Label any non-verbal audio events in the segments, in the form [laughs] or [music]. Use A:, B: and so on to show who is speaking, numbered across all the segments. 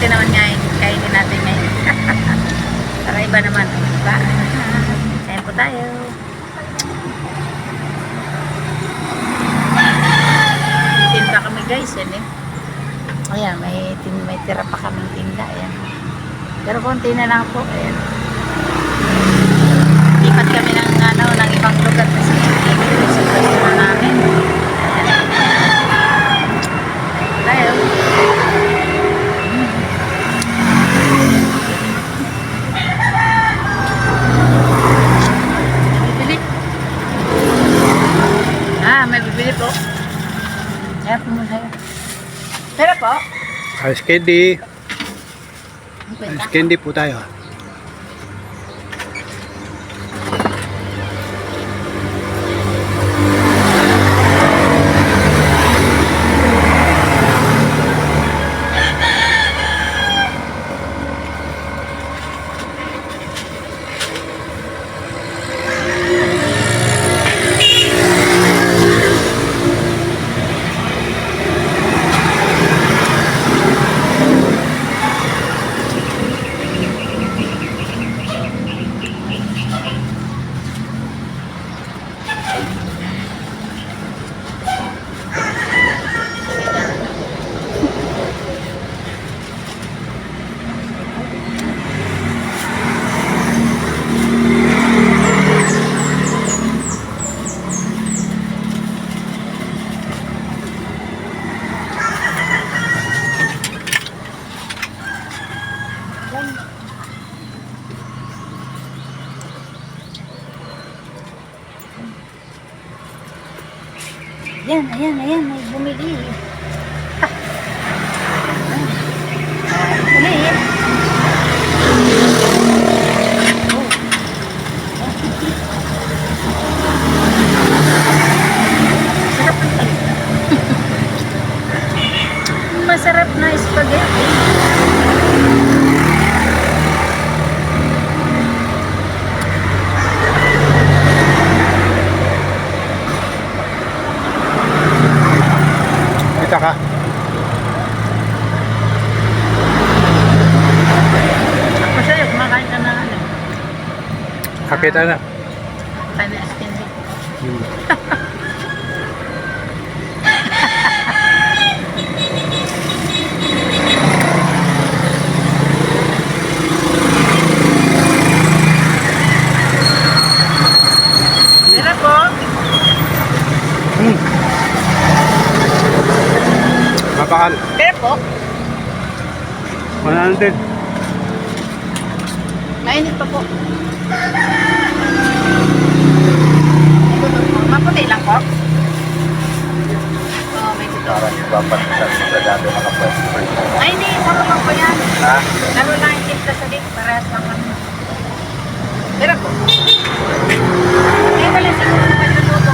A: Buti naman ngayon, kainin natin ngayon. [laughs] Para iba naman, diba? Kain po tayo. Tinda kami guys, yan eh. Ayan, may, tin, may tira pa kaming tinda. Ayan. Pero konti na lang po. Ayan. Lipat kami ng, ano, ng ibang lugar kasi hindi sa gusto na namin. Ayan. Tayo. Bibili. Bibili po. Po muna tayo. Pero po.
B: Ice candy. Ice candy po tayo.
A: Ayan, ayan, ayan, may bumili. Ah. Ah, bumili. Oh. Masarap na spaghetti.
B: Kita ka.
A: Ako sa'yo, kumakain ka na ano. Kain na spaghetti.
B: Hmm. Mapakal.
A: Meron po.
B: Wala natin.
A: Mainit pa po. Lang po. Oo, may gusto.
C: Parang ipapansin sa sagado nakapwesto.
A: Ay, hindi. Laro lang po yan.
C: Ha?
A: Laro lang yung timpla sa dito. Parehas lang kami. Meron po. May wala sa mga pagluluto.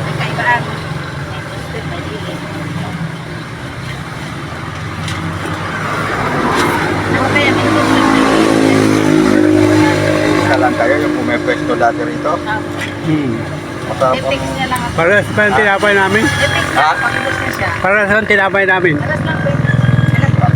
A: May kaibaan. May toasted, may dili. Ako kaya may toasted, may dili.
C: Isa lang kayo yung pumepwesto dati rito.
A: Ah,
B: Hmm.
C: Masarap
A: I-fix
C: ang...
A: niya lang ako.
B: Para sa yung tinapay namin.
A: I-fix
C: Ha?
A: lang. Pakibos na siya.
B: Para sa yung tinapay namin.
A: Alas lang po yun.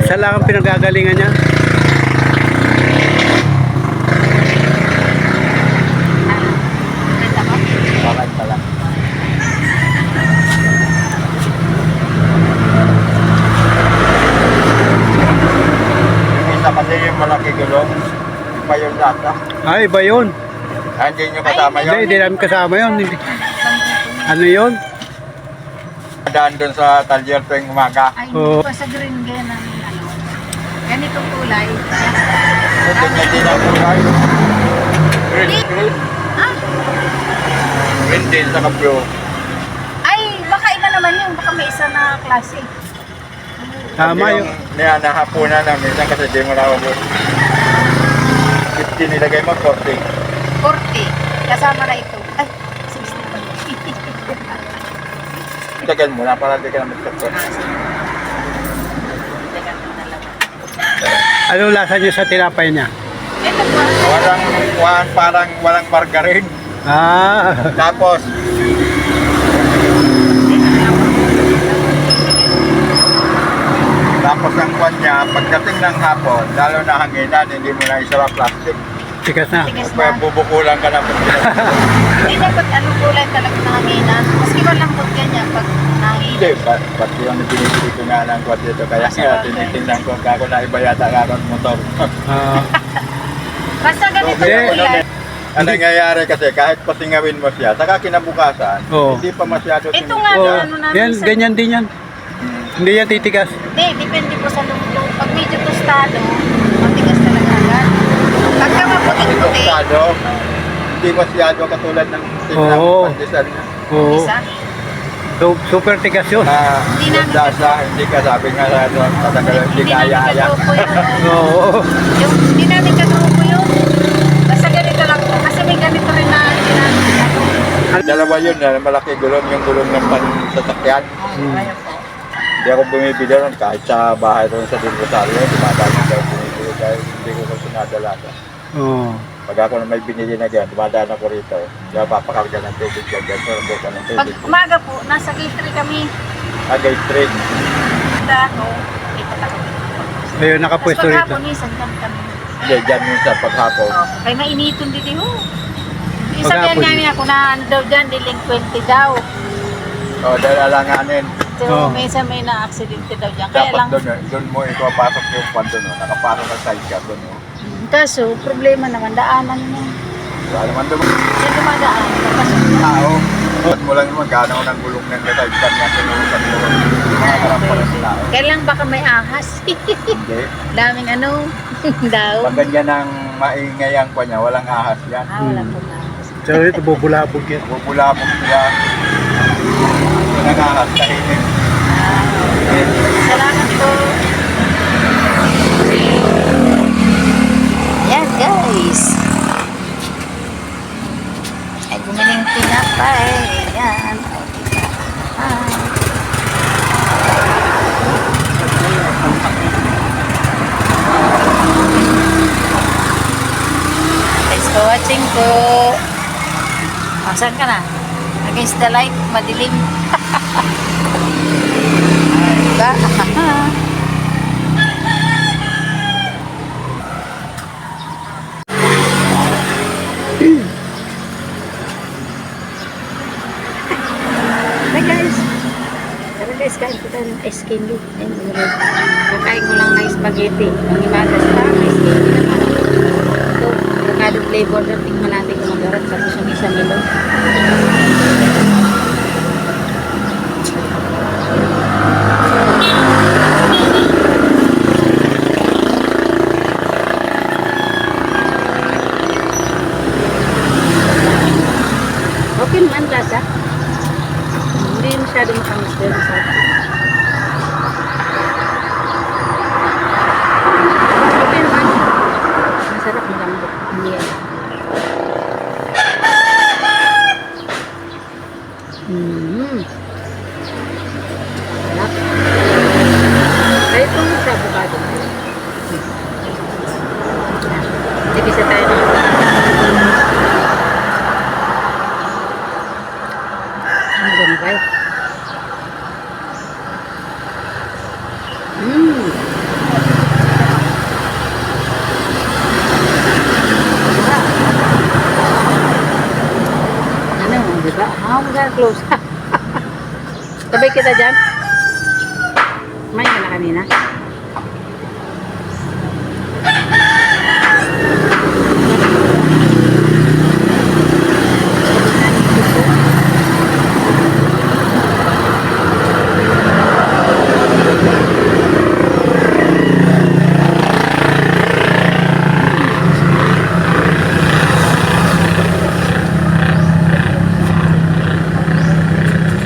B: Isa lang ang pinagagalingan niya.
A: Ganda ba?
B: Ay, iba yun.
C: Hindi nyo kasama
B: Hindi,
C: yun.
B: hindi namin kasama yun. Hindi. Ano yun?
C: Daan doon sa talyer tuwing umaga.
A: Ay, hindi pa sa green gaya namin ano. Ganitong kulay.
C: Hindi na din ang kulay. Green, green.
A: Ah,
C: Green din sa blue.
A: ay, baka iba naman yun. Baka may isa na klase.
B: Tama yun.
C: Niya nahapunan na minsan kasi di mo naubos. 50 nilagay mo, 40.
A: 40. Kasama na ito. Ay, 60 [laughs] pa.
C: Tagal mo na para di ka na magkakot.
A: Ah.
B: Anong lasa niya sa tinapay niya?
C: Walang, walang, parang walang margarine.
B: Ah,
C: Tapos, tapos Tapos ang kwan niya, pagdating ng hapon, lalo na hanginan, hindi mo na isara plastic.
B: Tikas na.
A: Tigas na.
C: bubukulan ka na pag [laughs]
A: Hindi dapat anong kulay talaga ng hanginan. Maski malambot ganyan pag
C: Hindi,
A: nanginan.
C: ba't ba't yung binibili ko nga ng kwan dito? Kaya nga, tinitingnan ko, kako na iba yata kako ng motor.
B: Ah, [laughs]
A: Basta ganito
B: Okay.
A: ang kulay.
C: Ang nangyayari kasi, kahit pasingawin mo siya, saka kinabukasan,
B: Oo.
C: hindi pa masyado
A: Ito nga,
B: oh,
A: ano namin
B: yan,
A: sa-
B: ganyan din yan. Hindi yan titigas.
A: Hindi, depende po sa luto. Pag medyo tostado.
C: Masyado, hindi masyado katulad ng tingnan
B: Oo.
C: pandesal niya.
B: Oo.
A: isa.
B: So, super tigas yun.
C: Na,
A: Hindi namin
C: dasa, hindi ka sabi nga sa doon, patagal, hindi
A: Hindi namin
C: kaya-aya.
A: katrupo yun.
B: Oo.
A: Yung, hindi namin katrupo yun. Basta ganito lang po. Kasi may ganito rin na hindi namin katrupo.
C: Dalawa yun, na malaki gulong, yung gulong ng pansasakyan.
B: Hmm.
A: Ayun po.
C: Hindi ako bumibili ron kahit sa bahay ron sa Din Rosario, dumadaan ako bumibili dahil hindi ko rin sinadala.
B: Oo.
C: Pag ako na may binili na ganyan, dumadaan ako rito. Kaya papakarga ng tubig dyan, dyan, pero buka ng
A: Pag
C: tubig.
A: umaga po, nasa gate 3 kami.
C: Agay street.
A: Punta ako. Dito ako.
B: Ayun,
A: Tapos
B: nakapuesto rito.
A: paghapon, minsan kami kami.
C: Hindi, dyan minsan paghapon.
A: Oh, kaya mainiton dito. Oh. Yung sabihan
B: Paghapon.
A: nga niya ako na ano daw dyan, delinquente daw.
C: O, dahil alanganin.
A: So,
B: Oh.
A: minsan may na-aksidente daw dyan. Kaya
C: Dapat
A: lang,
C: doon, eh, doon mo ipapasok yung pan doon. oh. Nakapasok ang side ka doon. oh.
A: Kaso, problema naman, daanan mo.
C: Wala naman doon.
A: Yung dumadaan, napasok na.
C: Tao. Ba't mo lang naman gano'n ng gulong ng side ka niya sinurusan mo. Nakakarap pa rin tao.
A: Kaya lang baka may ahas.
C: Hindi. [laughs]
A: Daming ano, [laughs] daw.
C: Pag ganyan ang maingay ang pa niya, walang ahas yan.
A: Ah, wala po na.
B: So, ito bubulabog yan.
C: Bubulabog siya. Walang ahas, tahimik.
A: Salamat po. Yan guys. Ay, gumiling tinapay. Yan. Ah. Thanks for watching po. Ah, saan ka na? Against the light, madilim. Diba? Hi guys! Tara guys, kain po tayo ng ice candy. Ayun. Kakain ko lang ng spaghetti. Ang imagas pa, ice candy flavor na. Tingnan natin kung magarat sa isa melon. Okay naman lasa. Hindi masyado makamis din sa Okay naman. Masarap malambot. Hindi yan. Mm. Sarap. Ay, ito sa avocado. Tigisa tayo ng Ang ganda. Mmm. Ano, di ba? How we close? [laughs] Sabay kita dyan. May ka na kanina.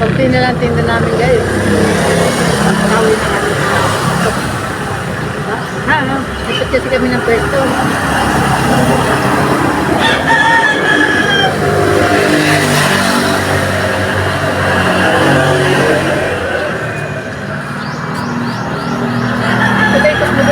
A: Pagti na lang tinda namin guys. Pagkawi na kami. Ha, ano? Ikot kasi kami ng pwesto. Pagka-ikot mo